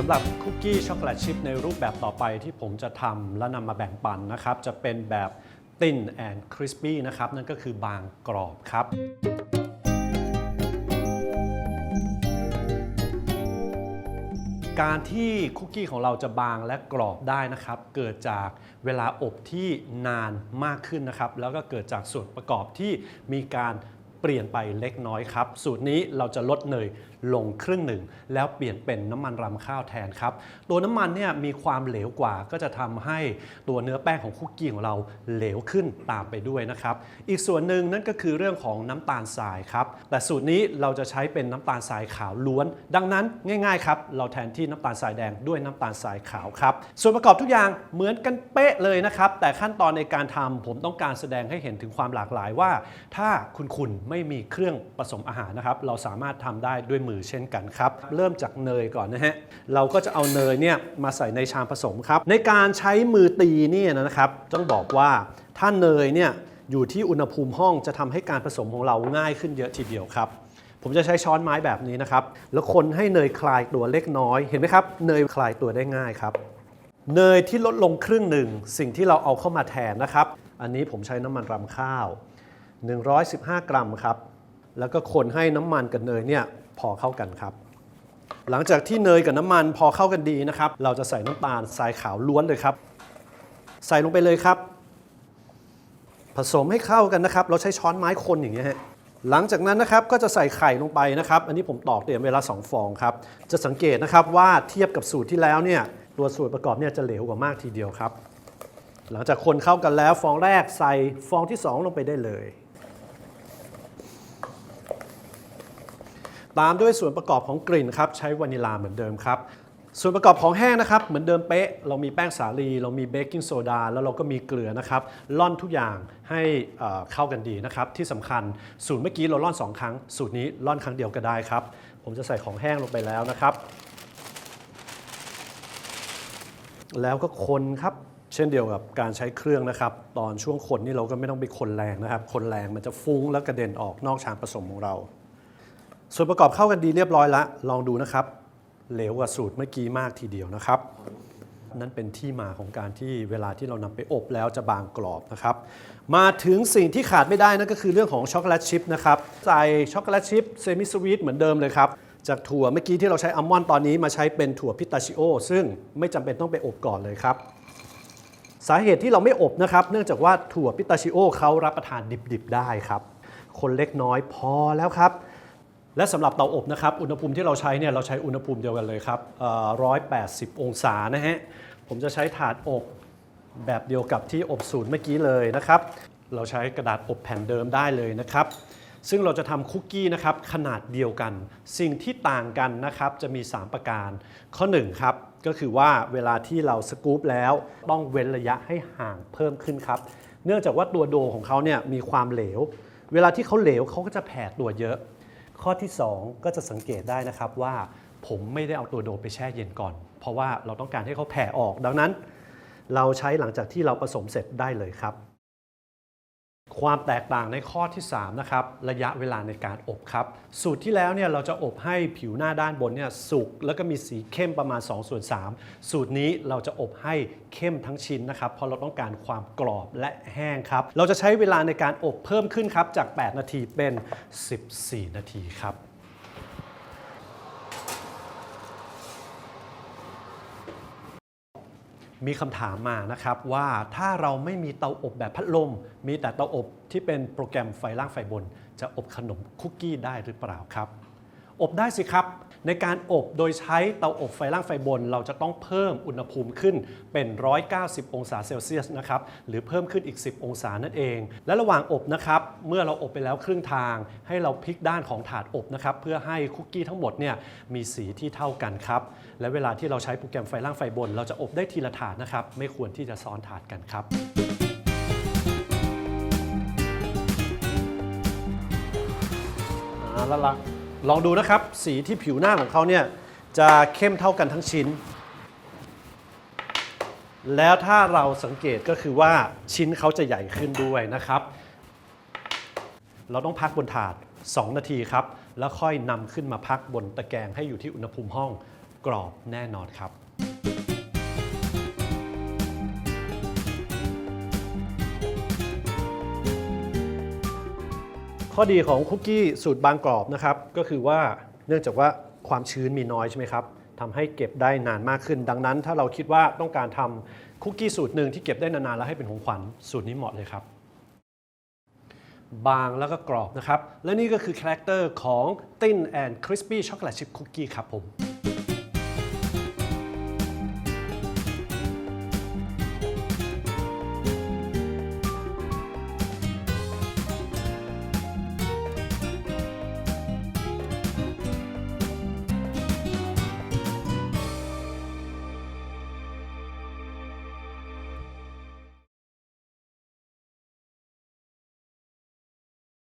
สำหรับคุกกี้ช็อกโกแลตชิพในรูปแบบต่อไปที่ผมจะทำและนำมาแบ่งปันนะครับ จะเป็นแบบติ่นแอนด์คริสปี้นะครับ นั่นก็คือบางกรอบครับการที่คุกกี้ของเราจะบางและกรอบได้นะครับ เกิดจากเวลาอบที่นานมากขึ้นนะครับ แล้วก็เกิดจากส่วนประกอบที่มีการ เปลี่ยนไปเล็กน้อยครับ สูตรนี้เราจะลดเนยลงครึ่งหนึ่ง แล้วเปลี่ยนเป็นน้ำมันรำข้าวแทนครับ ตัวน้ำมันเนี่ยมีความเหลวกว่าก็จะทำให้ตัวเนื้อแป้งของคุกกี้ของเราเหลวขึ้นตามไปด้วยนะครับ อีกส่วนหนึ่งนั่นก็คือเรื่องของน้ำตาลทรายครับ แต่สูตรนี้เราจะใช้เป็นน้ำตาลทรายขาวล้วน ดังนั้นง่ายๆครับเราแทนที่น้ำตาลทรายแดงด้วยน้ำตาลทรายขาวครับ ส่วนประกอบทุกอย่างเหมือนกันเป๊ะเลยนะครับ แต่ขั้นตอนในการทำผมต้องการแสดงให้เห็นถึงความหลากหลายว่า ถ้าคุณคุณไม่มีเครื่องผสมอาหารนะครับ เราสามารถทำได้ด้วยมือเช่นกันครับ เริ่มจากเนยก่อนนะฮะ เราก็จะเอาเนยเนี่ยมาใส่ในชามผสมครับ ในการใช้มือตีเนี่ยนะครับต้องบอกว่าถ้าเนยเนี่ยอยู่ที่อุณหภูมิห้องจะทำให้การผสมของเราง่ายขึ้นเยอะทีเดียวครับผมจะใช้ช้อนไม้แบบนี้นะครับ แล้วคนให้เนยคลายตัวเล็กน้อย เห็นไหมครับ เนยคลายตัวได้ง่ายครับ เนยที่ลดลงครึ่งหนึ่ง สิ่งที่เราเอาเข้ามาแทนนะครับ อันนี้ผมใช้น้ำมันรำข้าว 115 กรัมครับ แล้วก็คนให้น้ำมันกับเนยเนี่ยพอเข้ากันครับ หลังจากที่เนยกับน้ำมันพอเข้ากันดีนะครับ เราจะใส่น้ำตาลทรายขาวล้วนเลยครับ ใส่ลงไปเลยครับ ผสมให้เข้ากันนะครับ เราใช้ช้อนไม้คนอย่างนี้ยฮะหลังจากนั้นนะครับก็จะใส่ไข่ลงไปนะครับ อันนี้ผมตอกเตรียมเวลา 2 ฟองครับ จะสังเกตนะครับว่าเทียบกับสูตรที่แล้วเนี่ยตัวส่วนประกอบเนี่ยจะเหลวกว่ามากทีเดียวครับ หลังจากคนเข้ากันแล้วฟองแรกใส่ฟองที่ 2 ลงไปได้เลย ตามด้วยส่วนประกอบของกลิ่นครับใช้วานิลาเหมือนเดิมครับ ส่วนประกอบของแห้งนะครับ เหมือนเดิมเป๊ะ เรามีแป้งสาลี เรามีเบกกิ้งโซดาแล้วเราก็มีเกลือนะครับล่อนทุกอย่างให้เอ่อเข้ากันดีนะครับ ที่สำคัญสูตรเมื่อกี้เราล่อน 2 ครั้ง สูตรนี้ล่อนครั้งเดียวก็ได้ครับ ผมจะใส่ของแห้งลงไปแล้วนะครับ แล้วก็คนครับ เช่นเดียวกับการใช้เครื่องนะครับ ตอนช่วงคนนี่เราก็ไม่ต้องไปคนแรงนะครับ คนแรงมันจะฟุ้งแล้วกระเด็นออกนอกชามผสมของเรา ส่วนประกอบเข้ากันดีเรียบร้อยแล้ว ลองดูนะครับ เหลวกว่าสูตรเมื่อกี้มากทีเดียวนะครับ นั่นเป็นที่มาของการที่เวลาที่เรานำไปอบแล้วจะบางกรอบนะครับ มาถึงสิ่งที่ขาดไม่ได้นั่นก็คือเรื่องของช็อกโกแลตชิพนะครับใส่ช็อกโกแลตชิพเซมิสวีทเหมือนเดิมเลยครับจากถั่วเมื่อกี้ที่เราใช้อัลมอนด์ตอนนี้มาใช้เป็นถั่วพิตาชิโอ ซึ่งไม่จำเป็นต้องไปอบก่อนเลยครับ สาเหตุที่เราไม่อบนะครับ เนื่องจากว่าถั่วพิตาชิโอเขารับประทานดิบๆได้ครับ คนเล็กน้อยพอแล้วครับ และสำหรับเตาอบนะครับอุณหภูมิที่เราใช้เนี่ยเราใช้อุณหภูมิเดียวกันเลยครับร้อยแปดสิบองศานะฮะผมจะใช้ถาดอบแบบเดียวกับที่อบสูตรเมื่อกี้เลยนะครับ เราใช้กระดาษอบแผ่นเดิมได้เลยนะครับ ซึ่งเราจะทำคุกกี้นะครับขนาดเดียวกัน สิ่งที่ต่างกันนะครับจะมี 3 ประการ ข้อ1ครับก็คือว่าเวลาที่เราสกู๊ปแล้วต้องเว้นระยะให้ห่างเพิ่มขึ้นครับ เนื่องจากว่าตัวโดของเขาเนี่ยมีความเหลว เวลาที่เขาเหลวเขาก็จะแผ่ตัวเยอะ ข้อที่ 2 ก็จะสังเกตได้นะครับว่าผมไม่ได้เอาตัวโดไปแช่เย็นก่อน เพราะว่าเราต้องการให้เขาแผ่ออก ดังนั้น เราใช้หลังจากที่เราผสมเสร็จได้เลยครับ ความแตกต่างในข้อที่3นะครับระยะเวลาในการอบครับ สูตรที่แล้วเนี่ยเราจะอบให้ผิวหน้าด้านบนเนี่ยสุกแล้วก็มีสีเข้มประมาณ2ส่วน3สูตรนี้เราจะอบให้เข้มทั้งชิ้นนะครับเพราะเราต้องการความกรอบและแห้งครับ เราจะใช้เวลาในการอบเพิ่มขึ้นครับจาก 8 นาทีเป็น 14 นาทีครับ มีคำถามมานะครับว่าถ้าเราไม่มีเตาอบแบบพัดลม มีแต่เตาอบที่เป็นโปรแกรมไฟล่างไฟบน จะอบขนมคุกกี้ได้หรือเปล่าครับ อบได้สิครับ ในการอบโดยใช้เตาอบไฟล่างไฟบน เราจะต้องเพิ่มอุณหภูมิขึ้นเป็น 190 องศาเซลเซียสนะครับหรือเพิ่มขึ้นอีก 10 องศานั่นเอง และระหว่างอบนะครับเมื่อเราอบไปแล้วครึ่งทาง ให้เราพลิกด้านของถาดอบนะครับเพื่อให้คุกกี้ทั้งหมดเนี่ยมีสีที่เท่ากันครับและเวลาที่เราใช้โปรแกรมไฟล่างไฟบน เราจะอบได้ทีละถาดนะครับไม่ควรที่จะซ้อนถาดกันครับอ่าแล้ว ลองดูนะครับ สีที่ผิวหน้าของเขาเนี่ยจะเข้มเท่ากันทั้งชิ้น แล้วถ้าเราสังเกตก็คือว่าชิ้นเขาจะใหญ่ขึ้นด้วยนะครับ เราต้องพักบนถาด 2 นาทีครับ แล้วค่อยนำขึ้นมาพักบนตะแกรงให้อยู่ที่อุณหภูมิห้องกรอบแน่นอนครับ ข้อดีของคุกกี้สูตรบางกรอบนะครับ ก็คือว่าเนื่องจากว่าความชื้นมีน้อยใช่ไหมครับทำให้เก็บได้นานมากขึ้น ดังนั้น ถ้าเราคิดว่าต้องการทำคุกกี้สูตรหนึ่งที่เก็บได้นานๆแล้วให้เป็นของขวัญสูตรนี้เหมาะเลยครับ บางแล้วก็กรอบนะครับ และนี่ก็คือคาแรคเตอร์ของ Thin and Crispy Chocolate Chip Cookie ครับผม